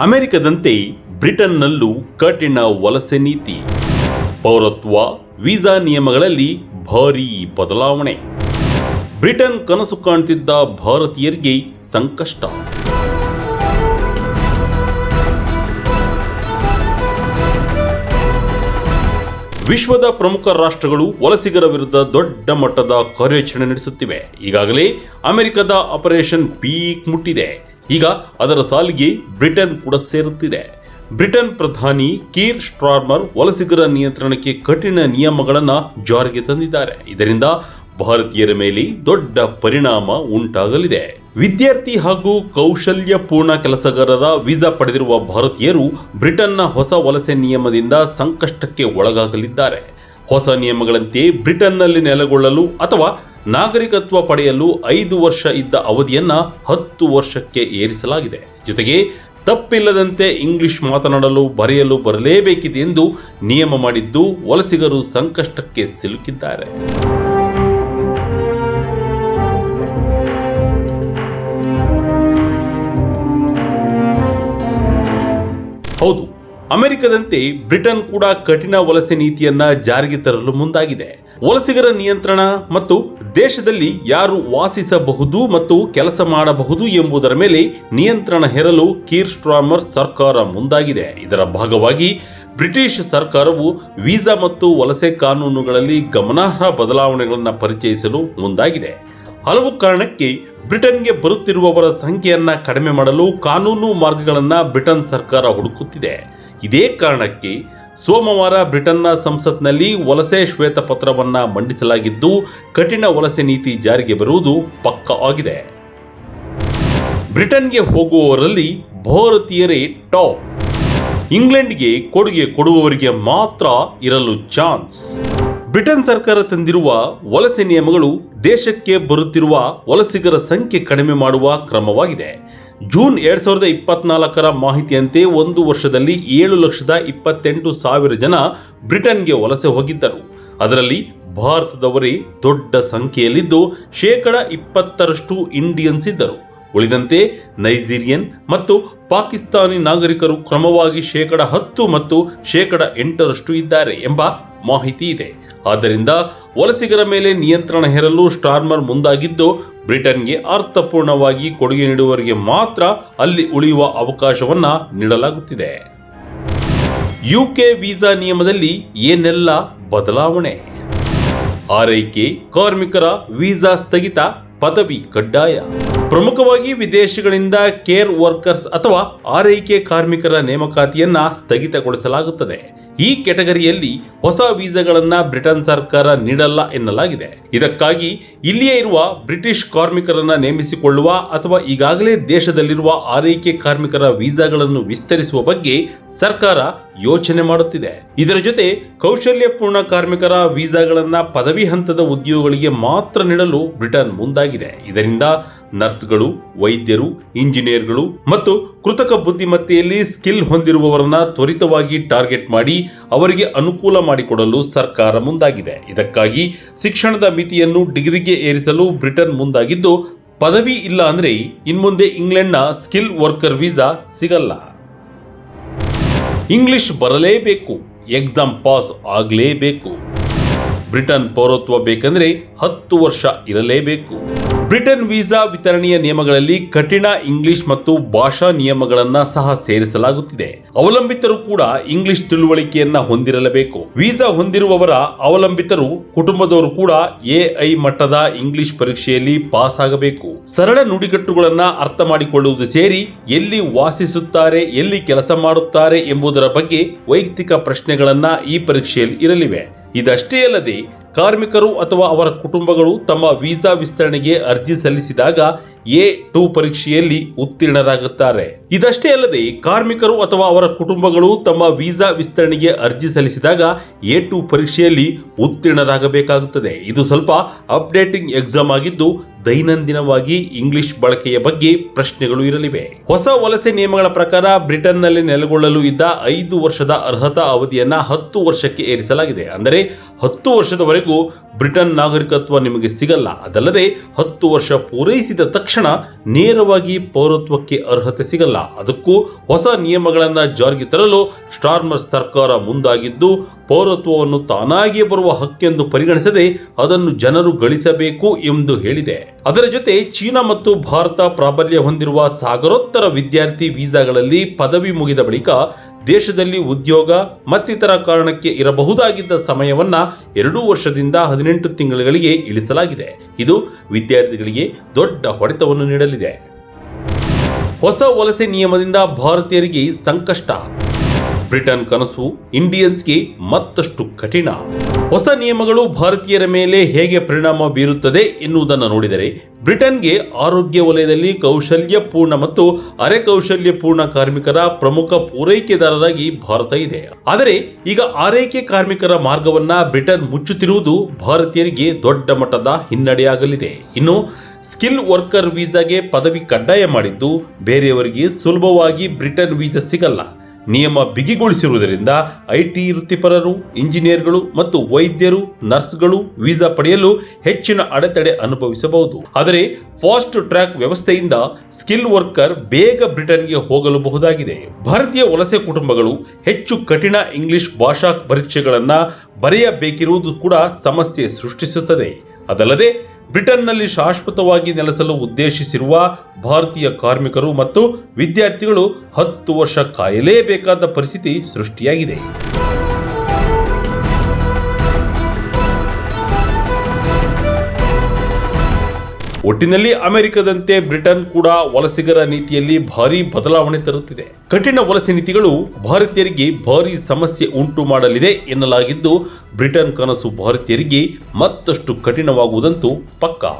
ಅಮೆರಿಕದಂತೆ ಬ್ರಿಟನ್ನಲ್ಲೂ ಕಠಿಣ ವಲಸೆ ನೀತಿ. ಪೌರತ್ವ, ವೀಸಾ ನಿಯಮಗಳಲ್ಲಿ ಭಾರೀ ಬದಲಾವಣೆ. ಬ್ರಿಟನ್ ಕನಸು ಕಾಣ್ತಿದ್ದ ಭಾರತೀಯರಿಗೆ ಸಂಕಷ್ಟ. ವಿಶ್ವದ ಪ್ರಮುಖ ರಾಷ್ಟ್ರಗಳು ವಲಸಿಗರ ವಿರುದ್ಧ ದೊಡ್ಡ ಮಟ್ಟದ ಕಾರ್ಯಾಚರಣೆ ನಡೆಸುತ್ತಿವೆ. ಈಗಾಗಲೇ ಅಮೆರಿಕದ ಆಪರೇಷನ್ ಪೀಕ್ ಮುಟ್ಟಿದೆ. ಈಗ ಅದರ ಸಾಲಿಗೆ ಬ್ರಿಟನ್ ಕೂಡ ಸೇರುತ್ತಿದೆ. ಬ್ರಿಟನ್ ಪ್ರಧಾನಿ ಕೀರ್ ಸ್ಟ್ರಾರ್ಮರ್ ವಲಸಿಗರ ನಿಯಂತ್ರಣಕ್ಕೆ ಕಠಿಣ ನಿಯಮಗಳನ್ನು ಜಾರಿಗೆ ತಂದಿದ್ದಾರೆ. ಇದರಿಂದ ಭಾರತೀಯರ ಮೇಲೆ ದೊಡ್ಡ ಪರಿಣಾಮ ಉಂಟಾಗಲಿದೆ. ವಿದ್ಯಾರ್ಥಿ ಹಾಗೂ ಕೌಶಲ್ಯಪೂರ್ಣ ಕೆಲಸಗಾರರ ವೀಸಾ ಪಡೆದಿರುವ ಭಾರತೀಯರು ಬ್ರಿಟನ್ನ ಹೊಸ ವಲಸೆ ನಿಯಮದಿಂದ ಸಂಕಷ್ಟಕ್ಕೆ ಒಳಗಾಗಲಿದ್ದಾರೆ. ಹೊಸ ನಿಯಮಗಳಂತೆ ಬ್ರಿಟನ್ನಲ್ಲಿ ನೆಲೆಗೊಳ್ಳಲು ಅಥವಾ ನಾಗರಿಕತ್ವ ಪಡೆಯಲು ಐದು ವರ್ಷ ಇದ್ದ ಅವಧಿಯನ್ನ ಹತ್ತು ವರ್ಷಕ್ಕೆ ಏರಿಸಲಾಗಿದೆ. ಜೊತೆಗೆ ತಪ್ಪಿಲ್ಲದಂತೆ ಇಂಗ್ಲಿಷ್ ಮಾತನಾಡಲು ಬರೆಯಲು ಬರಲೇಬೇಕಿದೆ ಎಂದು ನಿಯಮ ಮಾಡಿದ್ದು ವಲಸಿಗರು ಸಂಕಷ್ಟಕ್ಕೆ ಸಿಲುಕಿದ್ದಾರೆ. ಹೌದು, ಅಮೆರಿಕದಂತೆ ಬ್ರಿಟನ್ ಕೂಡ ಕಠಿಣ ವಲಸೆ ನೀತಿಯನ್ನ ಜಾರಿಗೆ ತರಲು ಮುಂದಾಗಿದೆ. ವಲಸಿಗರ ನಿಯಂತ್ರಣ ಮತ್ತು ದೇಶದಲ್ಲಿ ಯಾರು ವಾಸಿಸಬಹುದು ಮತ್ತು ಕೆಲಸ ಮಾಡಬಹುದು ಎಂಬುದರ ಮೇಲೆ ನಿಯಂತ್ರಣ ಹೇರಲು ಕೀರ್ ಸ್ಟ್ರಾಮರ್ ಸರ್ಕಾರ ಮುಂದಾಗಿದೆ. ಇದರ ಭಾಗವಾಗಿ ಬ್ರಿಟಿಷ್ ಸರ್ಕಾರವು ವೀಸಾ ಮತ್ತು ವಲಸೆ ಕಾನೂನುಗಳಲ್ಲಿ ಗಮನಾರ್ಹ ಬದಲಾವಣೆಗಳನ್ನು ಪರಿಚಯಿಸಲು ಮುಂದಾಗಿದೆ. ಹಲವು ಕಾರಣಕ್ಕೆ ಬ್ರಿಟನ್ಗೆ ಬರುತ್ತಿರುವವರ ಸಂಖ್ಯೆಯನ್ನು ಕಡಿಮೆ ಮಾಡಲು ಕಾನೂನು ಮಾರ್ಗಗಳನ್ನು ಬ್ರಿಟನ್ ಸರ್ಕಾರ ಹುಡುಕುತ್ತಿದೆ. ಇದೇ ಕಾರಣಕ್ಕೆ ಸೋಮವಾರ ಬ್ರಿಟನ್ನ ಸಂಸತ್ನಲ್ಲಿ ವಲಸೆ ಶ್ವೇತಪತ್ರವನ್ನ ಮಂಡಿಸಲಾಗಿದ್ದು, ಕಠಿಣ ವಲಸೆ ನೀತಿ ಜಾರಿಗೆ ಬರುವುದು ಪಕ್ಕ ಆಗಿದೆ. ಬ್ರಿಟನ್ಗೆ ಹೋಗುವವರಲ್ಲಿ ಭಾರತೀಯರೇ ಟಾಪ್. ಇಂಗ್ಲೆಂಡ್ಗೆ ಕೊಡುಗೆ ಕೊಡುವವರಿಗೆ ಮಾತ್ರ ಇರಲು ಚಾನ್ಸ್. ಬ್ರಿಟನ್ ಸರ್ಕಾರ ತಂದಿರುವ ವಲಸೆ ನಿಯಮಗಳು ದೇಶಕ್ಕೆ ಬರುತ್ತಿರುವ ವಲಸಿಗರ ಸಂಖ್ಯೆ ಕಡಿಮೆ ಮಾಡುವ ಕ್ರಮವಾಗಿದೆ. ಜೂನ್ ಎರಡು ಸಾವಿರದ ಇಪ್ಪತ್ನಾಲ್ಕರ ಮಾಹಿತಿಯಂತೆ ಒಂದು ವರ್ಷದಲ್ಲಿ ಏಳು ಲಕ್ಷದ ಇಪ್ಪತ್ತೆಂಟು ಸಾವಿರ ಜನ ಬ್ರಿಟನ್ಗೆ ವಲಸೆ ಹೋಗಿದ್ದರು. ಅದರಲ್ಲಿ ಭಾರತದವರೇ ದೊಡ್ಡ ಸಂಖ್ಯೆಯಲ್ಲಿದ್ದು ಶೇಕಡ ಇಪ್ಪತ್ತರಷ್ಟು ಇಂಡಿಯನ್ಸ್ ಇದ್ದರು. ಉಳಿದಂತೆ ನೈಜೀರಿಯನ್ ಮತ್ತು ಪಾಕಿಸ್ತಾನಿ ನಾಗರಿಕರು ಕ್ರಮವಾಗಿ ಶೇಕಡ ಹತ್ತು ಮತ್ತು ಶೇಕಡ ಎಂಟರಷ್ಟು ಇದ್ದಾರೆ ಎಂಬ ಮಾಹಿತಿ ಇದೆ. ಆದ್ದರಿಂದ ವಲಸಿಗರ ಮೇಲೆ ನಿಯಂತ್ರಣ ಹೇರಲು ಸ್ಟಾರ್ಮರ್ ಮುಂದಾಗಿದ್ದು, ಬ್ರಿಟನ್ಗೆ ಅರ್ಥಪೂರ್ಣವಾಗಿ ಕೊಡುಗೆ ನೀಡುವವರಿಗೆ ಮಾತ್ರ ಅಲ್ಲಿ ಉಳಿಯುವ ಅವಕಾಶವನ್ನ ನೀಡಲಾಗುತ್ತಿದೆ. ಯುಕೆ ವೀಸಾ ನಿಯಮದಲ್ಲಿ ಏನೆಲ್ಲ ಬದಲಾವಣೆ? ಆರೈಕೆ ಕಾರ್ಮಿಕರ ವೀಸಾ ಸ್ಥಗಿತ, ಪದವಿ ಕಡ್ಡಾಯ. ಪ್ರಮುಖವಾಗಿ ವಿದೇಶಗಳಿಂದ ಕೇರ್ ವರ್ಕರ್ಸ್ ಅಥವಾ ಆರೈಕೆ ಕಾರ್ಮಿಕರ ನೇಮಕಾತಿಯನ್ನ ಸ್ಥಗಿತಗೊಳಿಸಲಾಗುತ್ತದೆ. ಈ ಕೆಟಗರಿಯಲ್ಲಿ ಹೊಸ ವೀಸಾಗಳನ್ನ ಬ್ರಿಟನ್ ಸರ್ಕಾರ ನೀಡಲ್ಲ ಎನ್ನಲಾಗಿದೆ. ಇದಕ್ಕಾಗಿ ಇಲ್ಲಿಯೇ ಇರುವ ಬ್ರಿಟಿಷ್ ಕಾರ್ಮಿಕರನ್ನ ನೇಮಿಸಿಕೊಳ್ಳುವ ಅಥವಾ ಈಗಾಗಲೇ ದೇಶದಲ್ಲಿರುವ ಆರೈಕೆ ಕಾರ್ಮಿಕರ ವೀಸಾಗಳನ್ನು ವಿಸ್ತರಿಸುವ ಬಗ್ಗೆ ಸರ್ಕಾರ ಯೋಚನೆ ಮಾಡುತ್ತಿದೆ. ಇದರ ಜೊತೆ ಕೌಶಲ್ಯಪೂರ್ಣ ಕಾರ್ಮಿಕರ ವೀಸಾಗಳನ್ನ ಪದವಿ ಹಂತದ ಉದ್ಯೋಗಗಳಿಗೆ ಮಾತ್ರ ನೀಡಲು ಬ್ರಿಟನ್ ಮುಂದಾಗಿದೆ. ಇದರಿಂದ ನರ್ಸ್ಗಳು, ವೈದ್ಯರು, ಇಂಜಿನಿಯರ್ಗಳು ಮತ್ತು ಕೃತಕ ಬುದ್ಧಿಮತ್ತೆಯಲ್ಲಿ ಸ್ಕಿಲ್ ಹೊಂದಿರುವವರನ್ನ ತ್ವರಿತವಾಗಿ ಟಾರ್ಗೆಟ್ ಮಾಡಿ ಅವರಿಗೆ ಅನುಕೂಲ ಮಾಡಿಕೊಡಲು ಸರ್ಕಾರ ಮುಂದಾಗಿದೆ. ಇದಕ್ಕಾಗಿ ಶಿಕ್ಷಣದ ಮಿತಿಯನ್ನು ಡಿಗ್ರಿಗೆ ಏರಿಸಲು ಬ್ರಿಟನ್ ಮುಂದಾಗಿದ್ದು, ಪದವಿ ಇಲ್ಲ ಅಂದ್ರೆ ಇನ್ಮುಂದೆ ಇಂಗ್ಲೆಂಡ್ನ ಸ್ಕಿಲ್ ವರ್ಕರ್ ವೀಸಾ ಸಿಗಲ್ಲ. ಇಂಗ್ಲಿಷ್ ಬರಲೇಬೇಕು, ಎಕ್ಸಾಮ್ ಪಾಸ್ ಆಗಲೇಬೇಕು. ಬ್ರಿಟನ್ ಪೌರತ್ವ ಬೇಕಂದ್ರೆ ಹತ್ತು ವರ್ಷ ಇರಲೇಬೇಕು. ಬ್ರಿಟನ್ ವೀಸಾ ವಿತರಣೆಯ ನಿಯಮಗಳಲ್ಲಿ ಕಠಿಣ ಇಂಗ್ಲಿಷ್ ಮತ್ತು ಭಾಷಾ ನಿಯಮಗಳನ್ನು ಸಹ ಸೇರಿಸಲಾಗುತ್ತಿದೆ. ಅವಲಂಬಿತರು ಕೂಡ ಇಂಗ್ಲಿಷ್ ತಿಳುವಳಿಕೆಯನ್ನ ಹೊಂದಿರಲೇಬೇಕು. ವೀಸಾ ಹೊಂದಿರುವವರ ಅವಲಂಬಿತರು ಕುಟುಂಬದವರು ಕೂಡ ಎಐ ಮಟ್ಟದ ಇಂಗ್ಲಿಷ್ ಪರೀಕ್ಷೆಯಲ್ಲಿ ಪಾಸ್ ಆಗಬೇಕು ಸರಳ ನುಡಿಗಟ್ಟುಗಳನ್ನ ಅರ್ಥ ಮಾಡಿಕೊಳ್ಳುವುದು ಸೇರಿ ಎಲ್ಲಿ ವಾಸಿಸುತ್ತಾರೆ, ಎಲ್ಲಿ ಕೆಲಸ ಮಾಡುತ್ತಾರೆ ಎಂಬುದರ ಬಗ್ಗೆ ವೈಯಕ್ತಿಕ ಪ್ರಶ್ನೆಗಳನ್ನ ಈ ಪರೀಕ್ಷೆಯಲ್ಲಿ ಇರಲಿವೆ. ಇದಷ್ಟೇ ಅಲ್ಲದೆ ಕಾರ್ಮಿಕರು ಅಥವಾ ಅವರ ಕುಟುಂಬಗಳು ತಮ್ಮ ವೀಸಾ ವಿಸ್ತರಣೆಗೆ ಅರ್ಜಿ ಸಲ್ಲಿಸಿದಾಗ ಎ ಟು ಪರೀಕ್ಷೆಯಲ್ಲಿ ಉತ್ತೀರ್ಣರಾಗುತ್ತಾರೆ. ಇದಷ್ಟೇ ಅಲ್ಲದೆ ಕಾರ್ಮಿಕರು ಅಥವಾ ಅವರ ಕುಟುಂಬಗಳು ತಮ್ಮ ವೀಸಾ ವಿಸ್ತರಣೆಗೆ ಅರ್ಜಿ ಸಲ್ಲಿಸಿದಾಗ ಎ ಟು ಪರೀಕ್ಷೆಯಲ್ಲಿ ಉತ್ತೀರ್ಣರಾಗಬೇಕಾಗುತ್ತದೆ. ಇದು ಸ್ವಲ್ಪ ಅಪ್ಡೇಟಿಂಗ್ ಎಕ್ಸಾಮ್ ಆಗಿದ್ದು ದೈನಂದಿನವಾಗಿ ಇಂಗ್ಲಿಷ್ ಬಳಕೆಯ ಬಗ್ಗೆ ಪ್ರಶ್ನೆಗಳು ಇರಲಿವೆ. ಹೊಸ ವಲಸೆ ನಿಯಮಗಳ ಪ್ರಕಾರ ಬ್ರಿಟನ್ನಲ್ಲಿ ನೆಲೆಗೊಳ್ಳಲು ಇದ್ದ ಐದು ವರ್ಷದ ಅರ್ಹತಾ ಅವಧಿಯನ್ನ ಹತ್ತು ವರ್ಷಕ್ಕೆ ಏರಿಸಲಾಗಿದೆ. ಅಂದರೆ ಹತ್ತು ವರ್ಷದವರೆಗೂ ಬ್ರಿಟನ್ ನಾಗರಿಕತ್ವ ನಿಮಗೆ ಸಿಗಲ್ಲ. ಅದಲ್ಲದೆ ಹತ್ತು ವರ್ಷ ಪೂರೈಸಿದ ತಕ್ಷಣ ನೇರವಾಗಿ ಪೌರತ್ವಕ್ಕೆ ಅರ್ಹತೆ ಸಿಗಲ್ಲ. ಅದಕ್ಕೂ ಹೊಸ ನಿಯಮಗಳನ್ನು ಜಾರಿಗೆ ತರಲು ಸ್ಟಾರ್ಮರ್ ಸರ್ಕಾರ ಮುಂದಾಗಿದ್ದು ಪೌರತ್ವವನ್ನು ತಾನಾಗಿಯೇ ಬರುವ ಹಕ್ಕೆಂದು ಪರಿಗಣಿಸದೆ ಅದನ್ನು ಜನರು ಗಳಿಸಬೇಕು ಎಂದು ಹೇಳಿದೆ. ಅದರ ಜೊತೆ ಚೀನಾ ಮತ್ತು ಭಾರತ ಪ್ರಾಬಲ್ಯ ಹೊಂದಿರುವ ಸಾಗರೋತ್ತರ ವಿದ್ಯಾರ್ಥಿ ವೀಸಾಗಳಲ್ಲಿ ಪದವಿ ಮುಗಿದ ಬಳಿಕ ದೇಶದಲ್ಲಿ ಉದ್ಯೋಗ ಮತ್ತಿತರ ಕಾರಣಕ್ಕೆ ಇರಬಹುದಾಗಿದ್ದ ಸಮಯವನ್ನ ಎರಡು ವರ್ಷದಿಂದ ಹದಿನೆಂಟು ತಿಂಗಳುಗಳಿಗೆ ಇಳಿಸಲಾಗಿದೆ. ಇದು ವಿದ್ಯಾರ್ಥಿಗಳಿಗೆ ದೊಡ್ಡ ಹೊಡೆತವನ್ನು ನೀಡಲಿದೆ. ಹೊಸ ವಲಸೆ ನಿಯಮದಿಂದ ಭಾರತೀಯರಿಗೆ ಸಂಕಷ್ಟ. ಬ್ರಿಟನ್ ಕನಸು ಇಂಡಿಯನ್ಸ್ಗೆ ಮತ್ತಷ್ಟು ಕಠಿಣ. ಹೊಸ ನಿಯಮಗಳು ಭಾರತೀಯರ ಮೇಲೆ ಹೇಗೆ ಪರಿಣಾಮ ಬೀರುತ್ತದೆ ಎನ್ನುವುದನ್ನು ನೋಡಿದರೆ, ಬ್ರಿಟನ್ಗೆ ಆರೋಗ್ಯ ವಲಯದಲ್ಲಿ ಕೌಶಲ್ಯಪೂರ್ಣ ಮತ್ತು ಅರೆ ಕೌಶಲ್ಯಪೂರ್ಣ ಕಾರ್ಮಿಕರ ಪ್ರಮುಖ ಪೂರೈಕೆದಾರರಾಗಿ ಭಾರತ ಇದೆ. ಆದರೆ, ಈಗ ಆರೈಕೆ ಕಾರ್ಮಿಕರ ಮಾರ್ಗವನ್ನ ಬ್ರಿಟನ್ ಮುಚ್ಚುತ್ತಿರುವುದು ಭಾರತೀಯರಿಗೆ ದೊಡ್ಡ ಮಟ್ಟದ ಹಿನ್ನಡೆಯಾಗಲಿದೆ. ಇನ್ನು, ಸ್ಕಿಲ್ ವರ್ಕರ್ ವೀಸಾಗೆ ಪದವಿ ಕಡ್ಡಾಯ ಮಾಡಿದ್ದು, ಬೇರೆಯವರಿಗೆ ಸುಲಭವಾಗಿ ಬ್ರಿಟನ್ ವೀಸಾ ಸಿಗಲ್ಲ. ನಿಯಮ ಬಿಗಿಗೊಳಿಸಿರುವುದರಿಂದ ಐಟಿ ವೃತ್ತಿಪರರು, ಇಂಜಿನಿಯರ್ಗಳು ಮತ್ತು ವೈದ್ಯರು, ನರ್ಸ್ಗಳು ವೀಸಾ ಪಡೆಯಲು ಹೆಚ್ಚಿನ ಅಡೆತಡೆ ಅನುಭವಿಸಬಹುದು. ಆದರೆ ಫಾಸ್ಟ್ ಟ್ರ್ಯಾಕ್ ವ್ಯವಸ್ಥೆಯಿಂದ ಸ್ಕಿಲ್ ವರ್ಕರ್ ಬೇಗ ಬ್ರಿಟನ್ಗೆ ಹೋಗಲು ಬಹುದಾಗಿದೆ. ಭಾರತೀಯ ವಲಸೆ ಕುಟುಂಬಗಳು ಹೆಚ್ಚು ಕಠಿಣ ಇಂಗ್ಲಿಷ್ ಭಾಷಾ ಪರೀಕ್ಷೆಗಳನ್ನು ಬರೆಯಬೇಕಿರುವುದು ಕೂಡ ಸಮಸ್ಯೆ ಸೃಷ್ಟಿಸುತ್ತದೆ. ಅದಲ್ಲದೆ ಬ್ರಿಟನ್ನಲ್ಲಿ ಶಾಶ್ವತವಾಗಿ ನೆಲೆಸಲು ಉದ್ದೇಶಿಸಿರುವ ಭಾರತೀಯ ಕಾರ್ಮಿಕರು ಮತ್ತು ವಿದ್ಯಾರ್ಥಿಗಳು ಹತ್ತು ವರ್ಷ ಕಾಯಲೇಬೇಕಾದ ಪರಿಸ್ಥಿತಿ ಸೃಷ್ಟಿಯಾಗಿದೆ. ಒಟ್ಟಿನಲ್ಲಿ ಅಮೆರಿಕದಂತೆ ಬ್ರಿಟನ್ ಕೂಡ ವಲಸಿಗರ ನೀತಿಯಲ್ಲಿ ಭಾರಿ ಬದಲಾವಣೆ ತರುತ್ತಿದೆ. ಕಠಿಣ ವಲಸೆ ನೀತಿಗಳು ಭಾರತೀಯರಿಗೆ ಭಾರಿ ಸಮಸ್ಯೆ ಉಂಟು ಮಾಡಲಿದೆ ಎನ್ನಲಾಗಿದ್ದು, ಬ್ರಿಟನ್ ಕನಸು ಭಾರತೀಯರಿಗೆ ಮತ್ತಷ್ಟು ಕಠಿಣವಾಗುವುದಂತೂ ಪಕ್ಕಾ.